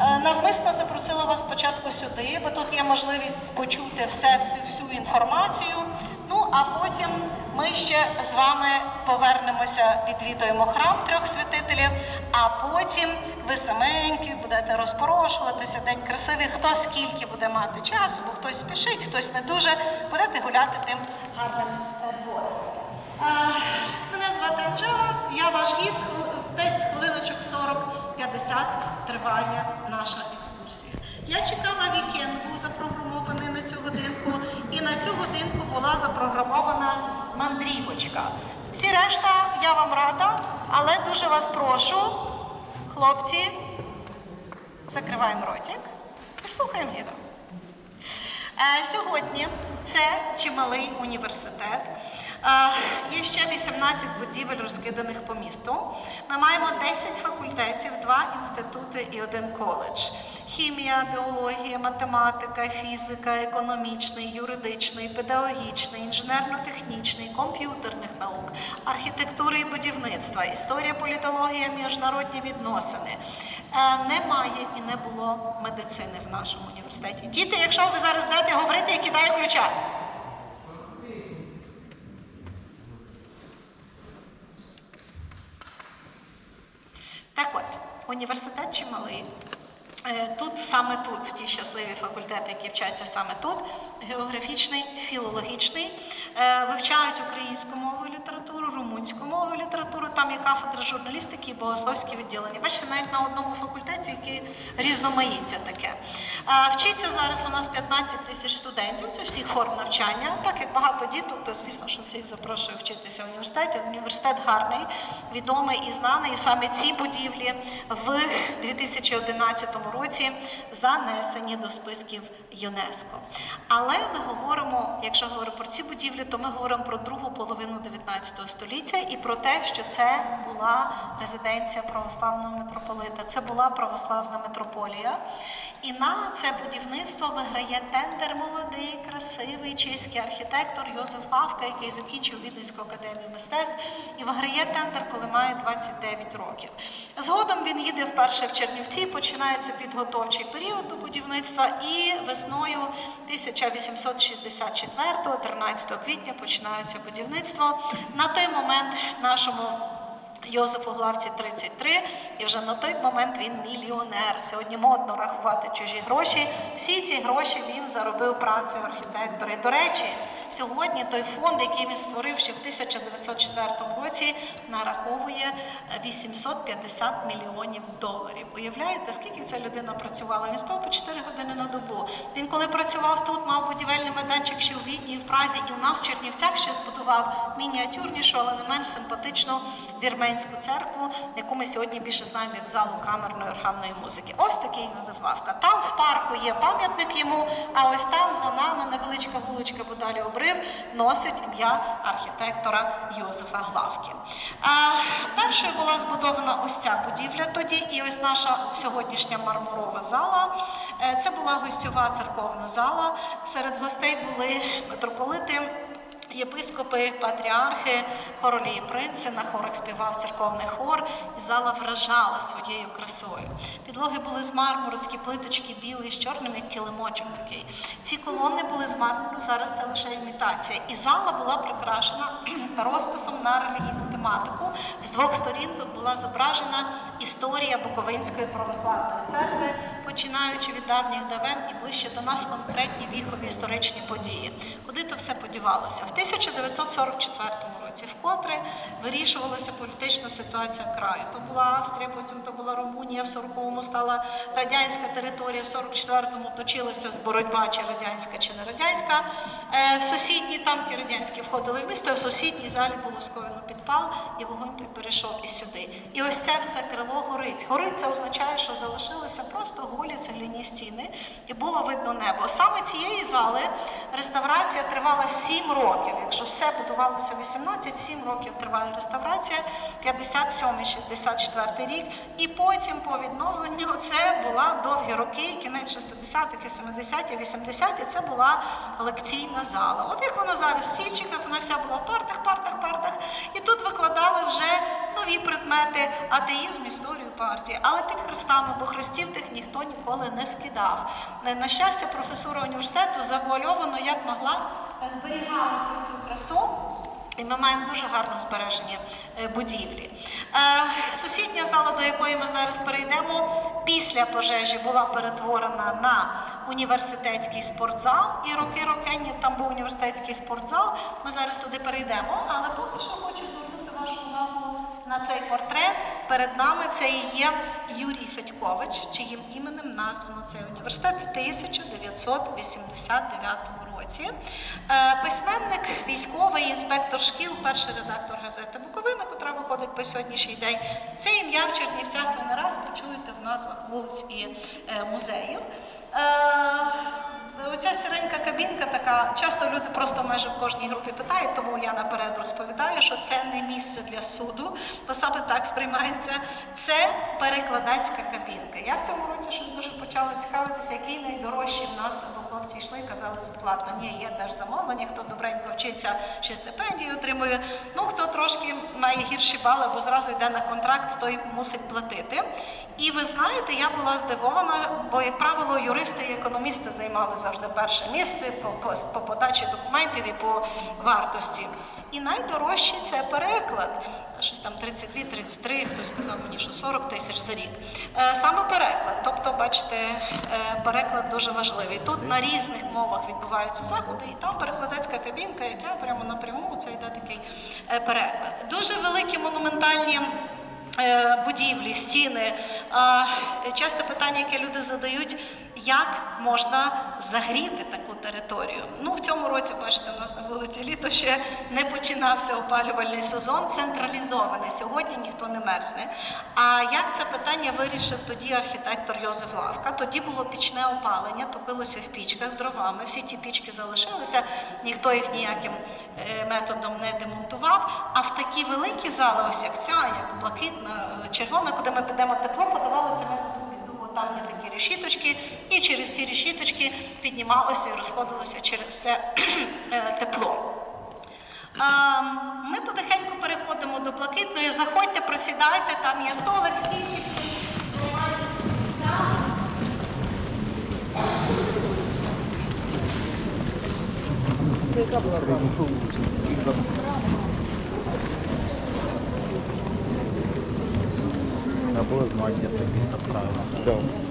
Е, Навмисно запросила вас спочатку сюди, бо тут є можливість почути все, всю, всю інформацію. Ну а потім ми ще з вами повернемося, відвідуємо храм трьох святителів, а потім ви саменькі будете розпорошуватися, день красивий. Хто скільки буде мати часу, бо хтось спішить, хтось не дуже, будете гуляти тим гарним е, двором. Мене звати Анжела, я ваш гід. Десь хвилиночок 40-50 триває наша екскурсія. Я чекала вікенд, був запрограмований на цю годинку, і на цю годинку була запрограмована мандрівочка. Всі решта, я вам рада, але дуже вас прошу, хлопці, закриваємо ротик і слухаємо гіда. Е, Сьогодні це чималий університет. Е, Є ще 18 будівель, розкиданих по місту. Ми маємо 10 факультетів, 2 інститути і один коледж. Хімія, біологія, математика, фізика, економічний, юридичний, педагогічний, інженерно-технічний, комп'ютерних наук, архітектури і будівництва, історія, політологія, міжнародні відносини. Е, Немає і не було медицини в нашому університеті. Діти, якщо ви зараз будете говорити, я кидаю ключа. Так от, університет чималий. Е, Тут саме тут ті щасливі факультети, які вчаться саме тут, географічний, філологічний, е, вивчають українську мову і літературу, румунську мову і літературу. Там є кафедра журналістики і богословське відділення. Бачите, навіть на одному факультеті, який різноманіття таке. Вчиться зараз у нас 15 тисяч студентів. Це всіх форм навчання. Так як багато діток, то звісно, що всіх запрошую вчитися в університеті. Університет гарний, відомий і знаний. І саме ці будівлі в 2011 році занесені до списків ЮНЕСКО. Але ми говоримо, якщо говоримо про ці будівлі, то ми говоримо про другу половину 19 століття і про те, що це була резиденція православного митрополита. Це була православна митрополія. І на це будівництво виграє тендер молодий, красивий чеський архітектор Йозеф Лавка, який закінчив Віденську академію мистецтв, і виграє тендер, коли має 29 років. Згодом він їде вперше в Чернівці, починається підготовчий період до будівництва, і весною 1864 13 квітня починається будівництво. На той момент нашому Йозефу Главці 33, і вже на той момент він мільйонер. Сьогодні модно рахувати чужі гроші. Всі ці гроші він заробив працею архітектора. До речі, сьогодні той фонд, який він створив ще в 1904 році, нараховує 850 мільйонів доларів. Уявляєте, скільки ця людина працювала? Він спав по 4 години на добу. Він, коли працював тут, мав будівельний майданчик ще в Відні, в Празі, і у нас в Чернівцях ще збудував мініатюрнішу, але не менш симпатичну вірменську церкву, яку ми сьогодні більше знаємо як залу камерної органної музики. Ось такий Йозеф Лавка. Там в парку є пам'ятник йому, а ось там за нами невеличка вуличка, бо далі обрив, носить ім'я архітектора Йозефа Главки. А, першою була збудована ось ця будівля тоді, і ось наша сьогоднішня мармурова зала. Е, Це була гостьова церковна зала. Серед гостей були митрополити. Єпископи, патріархи, королі і принци на хорах співав церковний хор, і зала вражала своєю красою. Підлоги були з мармуру, такі плиточки білі, з чорним, як килимочок такий. Ці колони були з мармуру, зараз це лише імітація. І зала була прикрашена розписом на релігійну тематику. З двох сторін тут була зображена історія Буковинської православної церкви, починаючи від давніх давен і ближче до нас конкретні віхові історичні події. Куди то все подівалося? В 1944 році вкотре вирішувалася політична ситуація краю. То була Австрія, потім то була Румунія, в 40-му стала радянська територія, в 44-му точилася з боротьба, чи радянська, чи не радянська. Е, В сусідні танки радянські входили в місто, а в сусідній залі було скоєно підпал, і вогонь перейшов і сюди. І ось це все крило горить. Горить це означає, що залишилися просто голі цегляні стіни, і було видно небо. Саме цієї зали реставрація тривала 7 років. Якщо все будувалося 18, 7 років триває реставрація, 57-64 рік. І потім по відновленню це була довгі роки, кінець 60-х, 70-ті, 80-ті, це була лекційна зала. От як вона зараз в сільчиках, вона вся була в партах, партах, партах. І тут викладали вже нові предмети, атеїзм, історію партії. Але під хрестами, бо хрестів тих ніхто ніколи не скидав. На щастя, професура університету завуальовано як могла зберігала цю красу. І ми маємо дуже гарно збережені е, будівлі. Е, Сусідня зала, до якої ми зараз перейдемо, після пожежі була перетворена на університетський спортзал. І роки-рокені там був університетський спортзал. Ми зараз туди перейдемо. Але поки що хочу звернути вашу увагу на цей портрет. Перед нами це і є Юрій Федькович, чиїм іменем названо цей університет в 1989 році. Е, Письменник, військовий інспектор шкіл, перший редактор газети Буковина, котра виходить по сьогоднішній день. Це ім'я в Чернівцях ви не раз почуєте в назвах вулиць і музею. музеїв. Е, Оця сіренька кабінка така, часто люди просто майже в кожній групі питають, тому я наперед розповідаю, що це не місце для суду, бо саме так сприймається. Це перекладацька кабінка. Я в цьому році щось дуже почала цікавитися, який найдорожчий в нас, бо хлопці йшли і казали безплатно. Ні, є держзамовлення, хто добренько вчиться, ще стипендію отримує. Ну хто трошки має гірші бали, бо зразу йде на контракт, той мусить платити. І ви знаєте, я була здивована, бо, як правило, юристи і економісти займали завжди перше місце по, по, по подачі документів і по вартості. І найдорожчий це переклад. Щось там 32-33, хтось сказав мені, що 40 тисяч за рік. Е, Саме переклад. Тобто, бачите, е, переклад дуже важливий. Тут на різних мовах відбуваються заходи, і там перекладацька кабінка, яка прямо напряму це йде такий е, переклад. Дуже великі монументальні. Будівлі, стіни. Часто питання, яке люди задають, як можна загріти таку територію. Ну, в цьому році, бачите, у нас на вулиці літо ще не починався опалювальний сезон, централізований. Сьогодні ніхто не мерзне. А як це питання вирішив тоді архітектор Йозеф Лавка? Тоді було пічне опалення, топилося в пічках дровами. Всі ті пічки залишилися, ніхто їх ніяким е, методом не демонтував. А в такі великі зали, ось як ця, як блакитна, е, червона, куди ми підемо тепло, подавалося методом піддуву. Там є такі решіточки, і через ці решіточки піднімалося і розходилося через все е, тепло. Ми потихеньку переходимо до блакитної. Заходьте, присідайте, там є столик, стільчик. займайте місця. Або з магія правильно. Да.